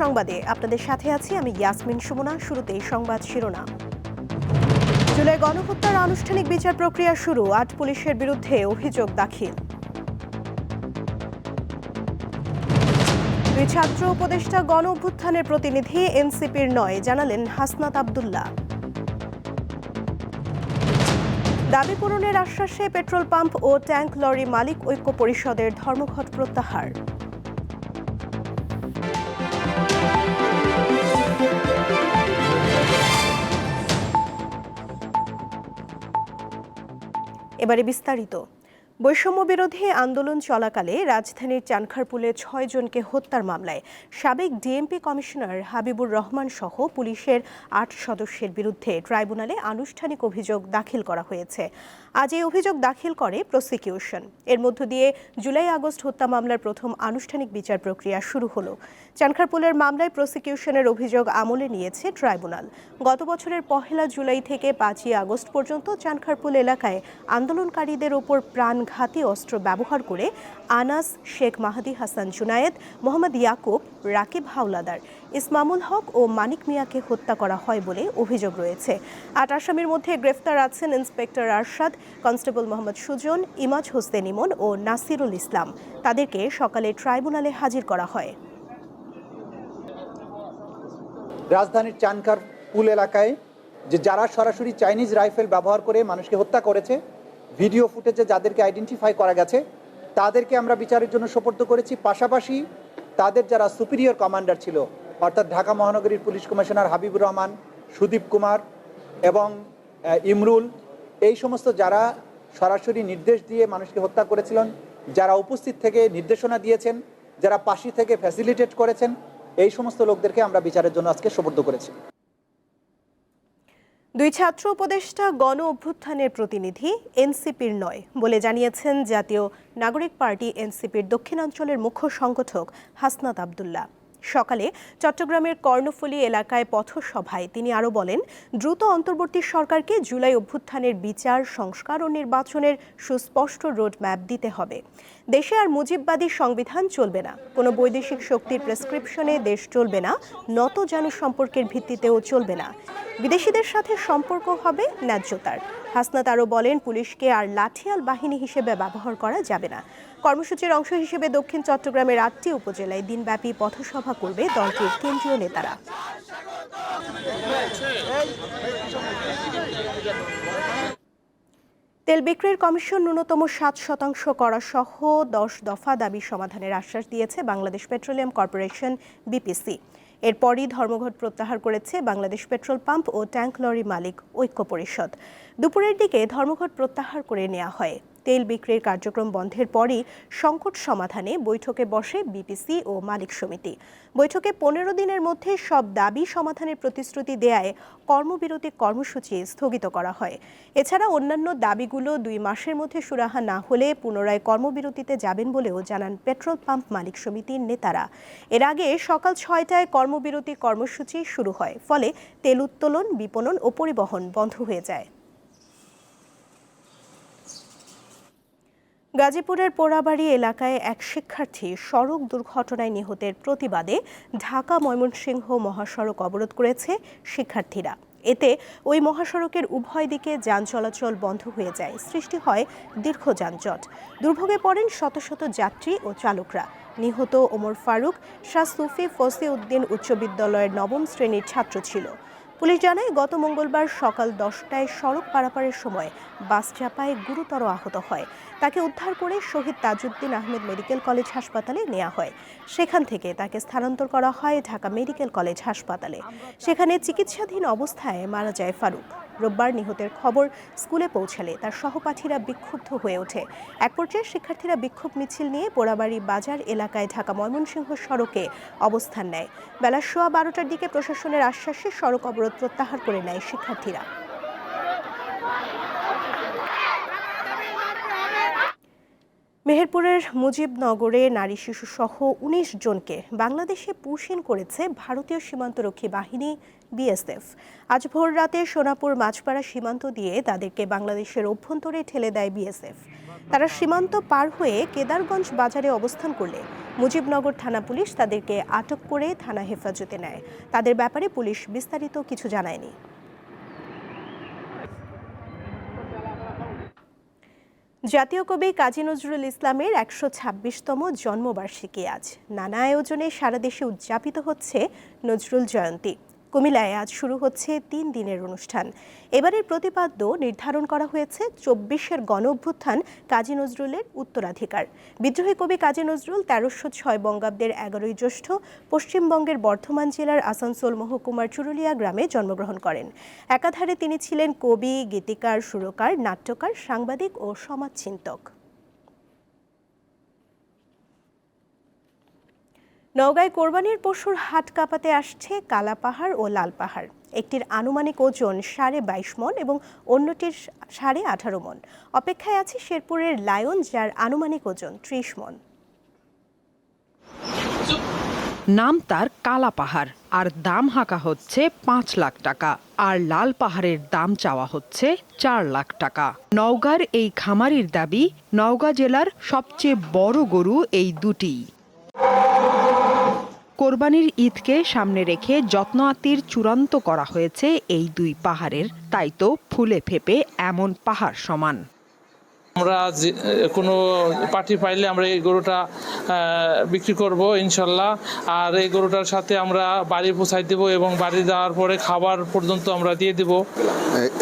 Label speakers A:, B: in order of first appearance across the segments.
A: সংবাদে আপনাদের সাথে আছি আমি ইয়াসমিন সুমনা, শুরুতেই সংবাদ শিরোনাম। জুলাই গণহত্যার আনুষ্ঠানিক বিচার প্রক্রিয়া শুরু, আট পুলিশের বিরুদ্ধে অভিযোগ দাখিল। দুই ছাত্র উপদেষ্টা গণ অভ্যুত্থানের প্রতিনিধি এনসিপির নয়, জানালেন হাসনাত আবদুল্লাহ। দাবি পূরণের আশ্বাসে পেট্রোল পাম্প ও ট্যাঙ্ক লরি মালিক ঐক্য পরিষদের ধর্মঘট প্রত্যাহার। এবারে বিস্তারিত। বৈষম্য বিরোধী আন্দোলন চলাকালে রাজধানীর চানখারপুলে ছয় জনকে হত্যার মামলায় সাবেক ডিএমপি কমিশনার হাবিবুর রহমান সহ পুলিশের আট সদস্যের বিরুদ্ধে ট্রাইব্যুনালে আনুষ্ঠানিক অভিযোগ দাখিল করা হয়েছে। আজ এই অভিযোগ দাখিল করে প্রসিকিউশন। এর মধ্য দিয়ে জুলাই আগস্ট হত্যা মামলার প্রথম আনুষ্ঠানিক বিচার প্রক্রিয়া শুরু হলো। চানখারপুলের মামলায় প্রসিকিউশনের অভিযোগ আমলে নিয়েছে ট্রাইব্যুনাল। গত বছরের পহেলা জুলাই থেকে পাঁচই আগস্ট পর্যন্ত চানখারপুল এলাকায় আন্দোলনকারীদের ওপর প্রাণঘাতী অস্ত্র ব্যবহার করে আনাস শেখ মাহাদি হাসান জুনায়েদ, মোহাম্মদ ইয়াকুব রাকিব হাওলাদার, ইসমামুল হক ও মানিক মিয়াকে হত্যা করা হয় বলে অভিযোগ রয়েছে। আট আসামির মধ্যে গ্রেফতার আছেন ইন্সপেক্টর আরশাদ, কনস্টেবল মোহাম্মদ সুজন, ইমাজ হোসেন ইমন ও নাসিরুল ইসলাম। তাদেরকে সকালে ট্রাইব্যুনালে হাজির করা হয়।
B: রাজধানীর চানকার পুল এলাকায় যে যারা সরাসরি চাইনিজ রাইফেল ব্যবহার করে মানুষকে হত্যা করেছে, ভিডিও ফুটেজে যাদেরকে আইডেন্টিফাই করা গেছে, তাদেরকে আমরা বিচারের জন্য সোপর্দ করেছি। পাশাপাশি তাদের যারা সুপিরিয়র কমান্ডার ছিল, অর্থাৎ ঢাকা মহানগরীর পুলিশ কমিশনার হাবিবুর রহমান, সুদীপ কুমার এবং ইমরুল, এই সমস্ত যারা সরাসরি নির্দেশ দিয়ে মানুষকে হত্যা করেছিলেন, যারা উপস্থিত থেকে নির্দেশনা দিয়েছেন, যারা পাশি থেকে ফ্যাসিলিটেট করেছেন, এই সমস্ত লোকদেরকে আমরা বিচারের জন্য আজকে সমর্থ করেছি।
A: দুই ছাত্র উপদেষ্টা গণ অভ্যুত্থানের প্রতিনিধি এনসিপির নয় বলে জানিয়েছেন জাতীয় নাগরিক পার্টি এনসিপির দক্ষিণাঞ্চলের মুখ্য সংগঠক হাসনাত আবদুল্লাহ। সকালে চট্টগ্রামের কর্ণফুলী এলাকায় পথসভায় তিনি আরও বলেন, দ্রুত অন্তর্বর্তী সরকারকে জুলাই অভ্যুত্থানের বিচার, সংস্কার ও নির্বাচনের সুস্পষ্ট রোডম্যাপ দিতে হবে। দেশে আর মুজিববাদী সংবিধান চলবে না। কোনো বৈদেশিক শক্তির প্রেসক্রিপশনে দেশ চলবে না, নত জানু সম্পর্কের ভিত্তিতেও চলবে না। বিদেশিদের সাথে সম্পর্ক হবে ন্যায্যতার। হাসনাত আরও বলেন, পুলিশকে আর লাঠিয়াল বাহিনী হিসেবে ব্যবহার করা যাবে না। কর্মসূচির অংশ হিসেবে দক্ষিণ চট্টগ্রামের আটটি উপজেলায় দিনব্যাপী পথসভা করবে দলটির কেন্দ্রীয় নেতারা। তেল বিক্রির কমিশন ন্যূনতম সাত শতাংশ করা সহ দশ দফা দাবি সমাধানের আশ্বাস দিয়েছে বাংলাদেশ পেট্রোলিয়াম কর্পোরেশন বিপিসি। এরপরই ধর্মঘট প্রত্যাহার করেছে বাংলাদেশ পেট্রোল পাম্প ও ট্যাঙ্ক লরি মালিক ঐক্য পরিষদ। দুপুরের দিকে ধর্মঘট প্রত্যাহার করে নেওয়া হয়। তেল বিক্রির কার্যক্রম বন্ধের পরই সংকট সমাধানে বৈঠকে বসে বিপিসি ও মালিক সমিতি। বৈঠকে পনেরো দিনের মধ্যে সব দাবি সমাধানের প্রতিশ্রুতি দেয়ায় কর্মবিরতি কর্মসূচি স্থগিত করা হয়। এছাড়া অন্যান্য দাবিগুলো দুই মাসের মধ্যে সুরাহা না হলে পুনরায় কর্মবিরতিতে যাবেন বলেও জানান পেট্রোল পাম্প মালিক সমিতির নেতারা। এর আগে সকাল ছয়টায় কর্মবিরতি কর্মসূচি শুরু হয়, ফলে তেল উত্তোলন, বিপণন ও পরিবহন বন্ধ হয়ে যায়। গাজীপুরের পোড়াবাড়ি এলাকায় এক শিক্ষার্থী সড়ক দুর্ঘটনায় নিহতের প্রতিবাদে ঢাকা ময়মনসিংহ মহাসড়ক অবরোধ করেছে শিক্ষার্থীরা। এতে ওই মহাসড়কের উভয় দিকে যান চলাচল বন্ধ হয়ে যায়, সৃষ্টি হয় দীর্ঘ যানজট। দুর্ভোগে পড়েন শত শত যাত্রী ও চালকরা। নিহত ওমর ফারুক শাহ সুফি ফসি উদ্দিন উচ্চ বিদ্যালয়ের নবম শ্রেণির ছাত্র ছিল। পুলিশ জানায়, গত মঙ্গলবার সকাল দশটায় সড়ক পারাপারের সময় বাস চাপায় গুরুতর আহত হয়। তাকে উদ্ধার করে শহীদ তাজউদ্দিন আহমেদ মেডিকেল কলেজ হাসপাতালে নেওয়া হয়। সেখান থেকে তাকে স্থানান্তর করা হয় ঢাকা মেডিকেল কলেজ হাসপাতালে। সেখানে চিকিৎসাধীন অবস্থায় মারা যায় ফারুক। রোববার নিহতের খবর স্কুলে পৌঁছালে তার সহপাঠীরা বিক্ষুব্ধ হয়ে ওঠে। এক পর্যায়ে শিক্ষার্থীরা বিক্ষোভ মিছিল নিয়ে পোড়াবাড়ি বাজার এলাকায় ঢাকা ময়মনসিংহ সড়কে অবস্থান নেয়। বেলা সোয়া বারোটার দিকে প্রশাসনের আশ্বাসে সড়ক অবরোধ প্রত্যাহার করে নেয় শিক্ষার্থীরা। মেহেরপুরের মুজিবনগরে নারী, শিশু সহ উনিশ জনকে বাংলাদেশে পুষিন করেছে ভারতীয় সীমান্তরক্ষী বাহিনী বিএসএফ। আজ ভোর রাতে সোনাপুর মাছপাড়া সীমান্ত দিয়ে তাদেরকে বাংলাদেশের অভ্যন্তরে ঠেলে দেয় বিএসএফ। তারা সীমান্ত পার হয়ে কেদারগঞ্জ বাজারে অবস্থান করলে মুজিবনগর থানা পুলিশ তাদেরকে আটক করে থানা হেফাজতে নেয়। তাদের ব্যাপারে পুলিশ বিস্তারিত কিছু জানায়নি। জাতীয় কবি কাজী নজরুল ইসলামের একশো ছাব্বিশতম জন্মবার্ষিকী আজ। নানা আয়োজনে সারা দেশে উদযাপিত হচ্ছে নজরুল জয়ন্তী। কুমিল্লায় আজ শুরু হচ্ছে তিন দিনের অনুষ্ঠান। এবারের প্রতিপাদ্য নির্ধারণ করা হয়েছে চব্বিশের গণ অভ্যুত্থান কাজী নজরুলের উত্তরাধিকার। বিদ্রোহী কবি কাজী নজরুল তেরোশো ছয় বঙ্গাব্দের এগারোই জ্যৈষ্ঠ পশ্চিমবঙ্গের বর্ধমান জেলার আসানসোল মহকুমার চুরুলিয়া গ্রামে জন্মগ্রহণ করেন। একাধারে তিনি ছিলেন কবি, গীতিকার, সুরকার, নাট্যকার, সাংবাদিক ও সমাজচিন্তক। নওগাঁয় কোরবানির পশুর হাট কাঁপাতে আসছে কালা পাহাড় ও লাল পাহাড়। একটির আনুমানিক ওজন সাড়ে বাইশ মন এবং অন্যটির সাড়ে আঠারো মন। অপেক্ষায় আছে শেরপুরের লায়ন যার আনুমানিক ওজন ত্রিশ মন।
C: নাম তার কালা পাহাড়। আর দাম হাঁকা হচ্ছে পাঁচ লাখ টাকা। আর লাল পাহাড়ের দাম চাওয়া হচ্ছে চার লাখ টাকা। নওগাঁর এই খামারির দাবি, নওগাঁ জেলার সবচেয়ে বড় গরু এই দুটি কোরবানির ঈদকে সামনে রেখে যত্ন আত্মীর চূড়ান্ত করা হয়েছে এই দুই পাহাড়ের। তাই তো ফুলে ফেপে এমন পাহাড় সমান।
D: আমরা যে কোনো পার্টি পাইলে আমরা এই গরুটা বিক্রি করব ইনশাল্লাহ। আর এই গরুটার সাথে আমরা বাড়ি পৌঁছাই দেব এবং বাড়ি যাওয়ার পরে খাবার পর্যন্ত আমরা দিয়ে দেব।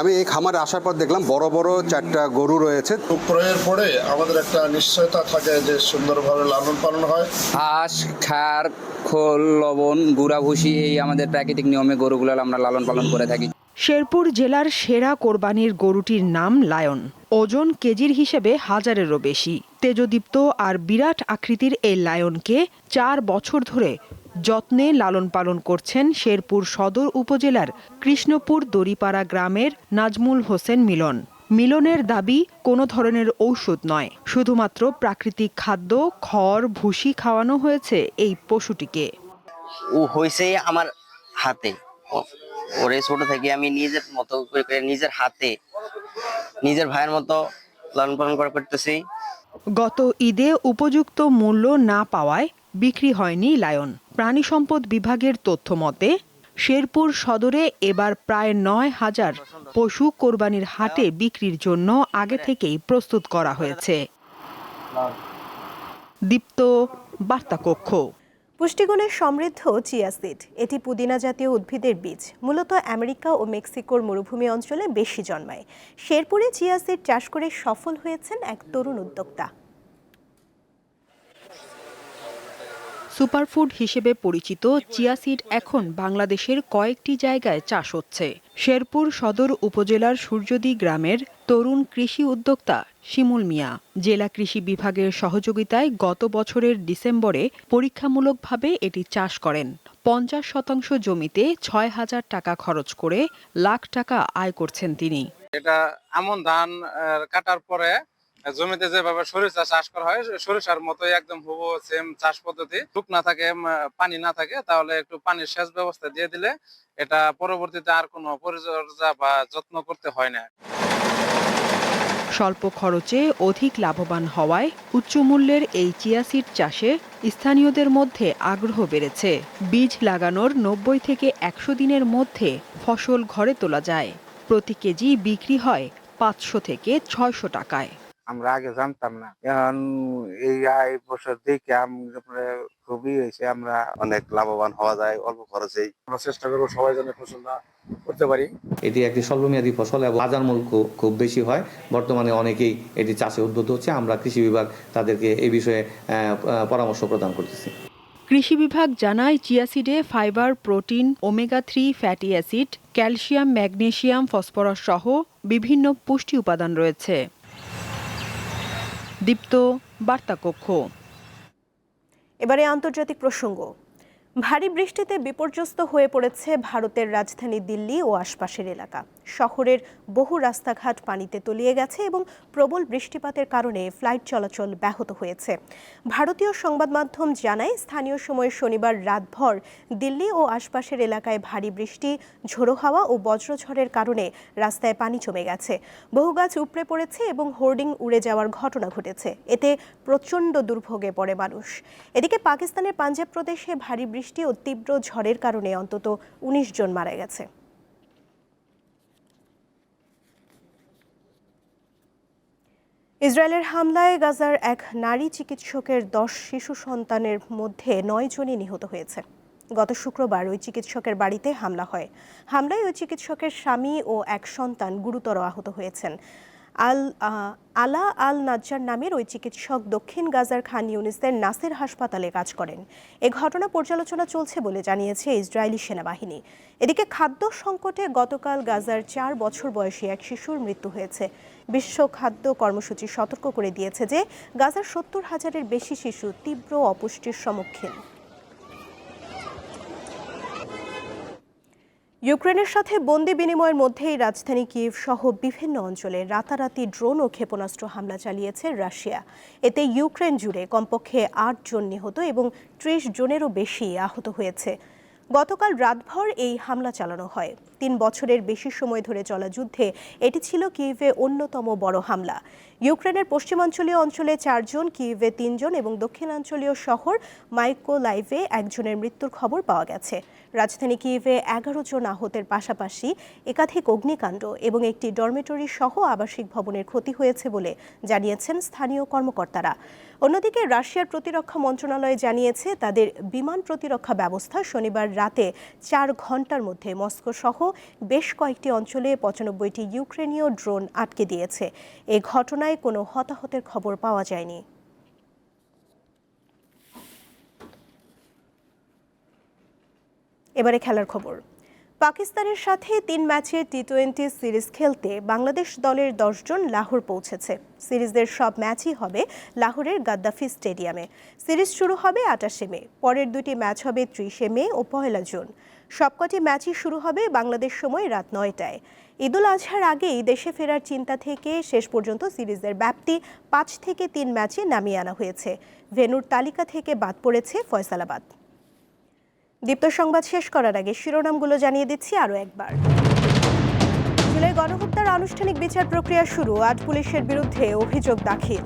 E: আমি এই খামারে আসার পর দেখলাম বড় বড় চারটা গরু রয়েছে।
F: ক্রয়ের পরে আমাদের একটা নিশ্চয়তা থাকে যে সুন্দরভাবে লালন পালন হয়।
G: ঘাস খার খোল লবণ গুঁড়া ভুসি এই আমাদের প্রাকৃতিক নিয়মে গরুগুলো আমরা লালন পালন করে থাকি।
C: শেরপুর জেলার সেরা কোরবানির গরুটির নাম লায়ন। ওজন কেজির হিসেবে হাজারেরও বেশি। তেজদীপ্ত আর বিরাট আকৃতির এই লায়নকে চার বছর ধরে যত্নে লালন পালন করছেন শেরপুর সদর উপজেলার কৃষ্ণপুর দড়িপাড়া গ্রামের নাজমুল হোসেন মিলন। মিলনের দাবি, কোনো ধরনের ঔষধ নয়, শুধুমাত্র প্রাকৃতিক খাদ্য, খড়, ভুসি খাওয়ানো হয়েছে এই পশুটিকে।
H: ও হয়েছে আমার হাতে। ওরে ছোট থেকে আমি নিজের মতো করে নিজের হাতে, নিজের ভাইয়ের মতো লালন পালন করা করতেছি।
C: গত ঈদে উপযুক্ত মূল্য না পাওয়ায় বিক্রি হয়নি লায়ন। প্রাণী সম্পদ বিভাগের তথ্য মতে, শেরপুর সদরে এবার প্রায় নয় হাজার পশু কোরবানির হাটে বিক্রির জন্য আগে থেকেই প্রস্তুত করা হয়েছে। দীপ্ত বার্তা কক্ষ
A: পুষ্টিগুণে সমৃদ্ধ চিয়া সিড। এটি পুদিনা জাতীয় উদ্ভিদের বীজ। মূলত আমেরিকা ও মেক্সিকোর মরুভূমি অঞ্চলে বেশি জন্মায়। শেরপুরে চিয়া সিড চাষ করে সফল হয়েছেন এক তরুণ উদ্যোক্তা।
C: সুপারফুড হিসেবে পরিচিত চিয়া সিড এখন বাংলাদেশের কয়েকটি জায়গায় চাষ হচ্ছে। শেরপুর সদর উপজেলার সূর্যদী গ্রামের তরুণ কৃষি উদ্যোক্তা শিমুল মিয়া। জেলা কৃষি বিভাগের সহযোগিতায় গত বছরের ডিসেম্বরে পরীক্ষামূলকভাবে এটি চাষ করেন। পঞ্চাশ শতাংশ জমিতে ছয় হাজার টাকা খরচ করে লাখ টাকা আয় করছেন তিনি।
I: এটা এমন ধান কাটার পরে জমিতে যেভাবে সরিষা চাষ করা হয়, সরিষার মতোই একদম হুবহু সেম চাষ পদ্ধতি। টুক না থাকে পানি না থাকে, তাহলে একটু পানির সেচ ব্যবস্থা দিয়ে দিলে এটা পরবর্তীতে আর কোনো পরিচর্যা বা যত্ন করতে হয় না।
C: স্বল্প খরচে অধিক লাভবান হওয়ায় উচ্চমূল্যের এই চিয়া সিড চাষে স্থানীয়দের মধ্যে আগ্রহ বেড়েছে। বীজ লাগানোর নব্বই থেকে একশো দিনের মধ্যে ফসল ঘরে তোলা যায়। প্রতি কেজি বিক্রি হয় পাঁচশো থেকে ছয়শো টাকায়।
I: আমরা আগে জানতাম না। এখন এই আয় বছর দেখে আমরা খুবই হয়েছে আমরা
E: অনেক লাভবান হওয়া যায় অল্প খরচেই।
F: আমরা চেষ্টা করব সবাই যেন ফসলটা করতে পারি।
J: এটি একটি স্বল্পমেয়াদী ফসল এবং বাজার মূল্য খুব বেশি হয়। বর্তমানে অনেকেই এটি চাষে উদ্বুদ্ধ হচ্ছে। আমরা কৃষি বিভাগ তাদেরকে এই বিষয়ে পরামর্শ প্রদান করতেছি।
C: কৃষি বিভাগ জানায় চিয়াসিডে fibre protein omega three fatty acid calcium magnesium phosphorus সহ বিভিন্ন পুষ্টি উপাদান রয়েছে। দীপ্ত বার্তা কক্ষ
A: এবারে আন্তর্জাতিক প্রসঙ্গ। ভারী বৃষ্টিতে বিপর্যস্ত হয়ে পড়েছে ভারতের রাজধানী দিল্লি ও আশপাশের এলাকা। শহরের বহু রাস্তাঘাট পানিতে তলিয়ে গেছে এবং প্রবল বৃষ্টিপাতের কারণে ফ্লাইট চলাচল ব্যাহত হয়েছে। ভারতীয় সংবাদ মাধ্যম জানায়, স্থানীয় সময় শনিবার রাতভর দিল্লি ও আশপাশের এলাকায় ভারী বৃষ্টি, ঝোড়ো হাওয়া ও বজ্রঝড়ের কারণে রাস্তায় পানি জমে গেছে। বহু গাছ উপড়ে পড়েছে এবং হোর্ডিং উড়ে যাওয়ার ঘটনা ঘটেছে। এতে প্রচণ্ড দুর্ভোগে পড়ে মানুষ। এদিকে পাকিস্তানের পাঞ্জাব প্রদেশে ভারী বৃষ্টি ও তীব্র ঝড়ের কারণে অন্তত উনিশ জন মারা গেছে। ইসরায়েলের হামলায় গাজার এক নারী চিকিৎসকের দশ শিশু সন্তানের মধ্যে নয় জনই নিহত হয়েছে। গত শুক্রবার ওই চিকিৎসকের বাড়িতে হামলা হয়। হামলায় ওই চিকিৎসকের স্বামী ও এক সন্তান গুরুতর আহত হয়েছেন। আল আলা আল নাজ্জার নামের ওই চিকিৎসক দক্ষিণ গাজার খান ইউনিসের নাসের হাসপাতালে কাজ করেন। এ ঘটনা পর্যালোচনা চলছে বলে জানিয়েছে ইসরায়েলি সেনাবাহিনী। এদিকে খাদ্য সংকটে গতকাল গাজার চার বছর বয়সী এক শিশুর মৃত্যু হয়েছে। বিশ্ব খাদ্য কর্মসূচি সতর্ক করে দিয়েছে যে গাজার সত্তর হাজারের বেশি শিশু তীব্র অপুষ্টির সম্মুখীন। ইউক্রেনের সাথে বন্দি বিনিময়ের মধ্যেই রাজধানী কিয়েভ সহ বিভিন্ন অঞ্চলে রাতারাতি ড্রোন ও ক্ষেপণাস্ত্র হামলা চালিয়েছে রাশিয়া। এতে ইউক্রেন জুড়ে কমপক্ষে আট জন নিহত এবং ত্রিশ জনেরও বেশি আহত হয়েছে। গতকাল রাতভর এই হামলা চালানো হয়। তিন বছরের বেশি সময় ধরে চলা যুদ্ধে এটি ছিল কিয়েভে অন্যতম বড় হামলা। ইউক্রেনের পশ্চিমাঞ্চলীয় অঞ্চলে চারজন কিভে তিনজন এবং দক্ষিণাঞ্চলীয় শহর মাইকো লাইভে একজনের মৃত্যুর খবর পাওয়া গেছে। রাজধানী কিয়েভে এগারো জন আহতের পাশাপাশি একাধিক অগ্নিকাণ্ড এবং একটি ডরমেটরি সহ আবাসিক ভবনের ক্ষতি হয়েছে বলে জানিয়েছেন স্থানীয় কর্মকর্তারা। অন্যদিকে রাশিয়ার প্রতিরক্ষা মন্ত্রণালয় জানিয়েছে তাদের বিমান প্রতিরক্ষা ব্যবস্থা শনিবার রাতে চার ঘণ্টার মধ্যে মস্কো সহ বেশ কয়েকটি অঞ্চলে পঁচানব্বইটি ইউক্রেনীয় ড্রোন আটকে দিয়েছে। এ ঘটনায় কোনো হতাহতের খবর পাওয়া যায়নি। এবারে খেলার খবর। পাকিস্তানের সাথে তিন ম্যাচের টি টোয়েন্টি সিরিজ খেলতে বাংলাদেশ দলের দশজন লাহোর পৌঁছেছে। সিরিজের সব ম্যাচই হবে লাহোরের গাদ্দাফি স্টেডিয়ামে। সিরিজ শুরু হবে আটাশে মে, পরের দুটি ম্যাচ হবে ত্রিশে মে ও পয়লা জুন। সবকটি ম্যাচই শুরু হবে বাংলাদেশ সময় রাত নয়টায়। ঈদুল আজহার আগেই দেশে ফেরার চিন্তা থেকে শেষ পর্যন্ত সিরিজের ব্যাপ্তি পাঁচ থেকে তিন ম্যাচে নামিয়ে আনা হয়েছে। ভেনুর তালিকা থেকে বাদ পড়েছে ফয়সালাবাদ। দীপ্ত সংবাদ শেষ করার আগে শিরোনামগুলো জানিয়ে দিচ্ছি আরও একবার। জুলাই গণহত্যার আনুষ্ঠানিক বিচার প্রক্রিয়া শুরু আট পুলিশের বিরুদ্ধে অভিযোগ দাখিল।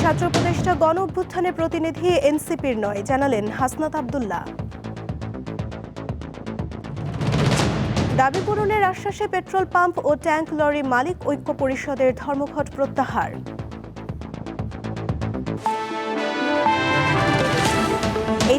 A: ছাত্র উপদেষ্টা গণ অভ্যুত্থানের প্রতিনিধি এনসিপির নয়, জানালেন হাসনাত আবদুল্লাহ। দাবি পূরণের আশ্বাসে পেট্রোল পাম্প ও ট্যাঙ্ক লরি মালিক ঐক্য পরিষদের ধর্মঘট প্রত্যাহার।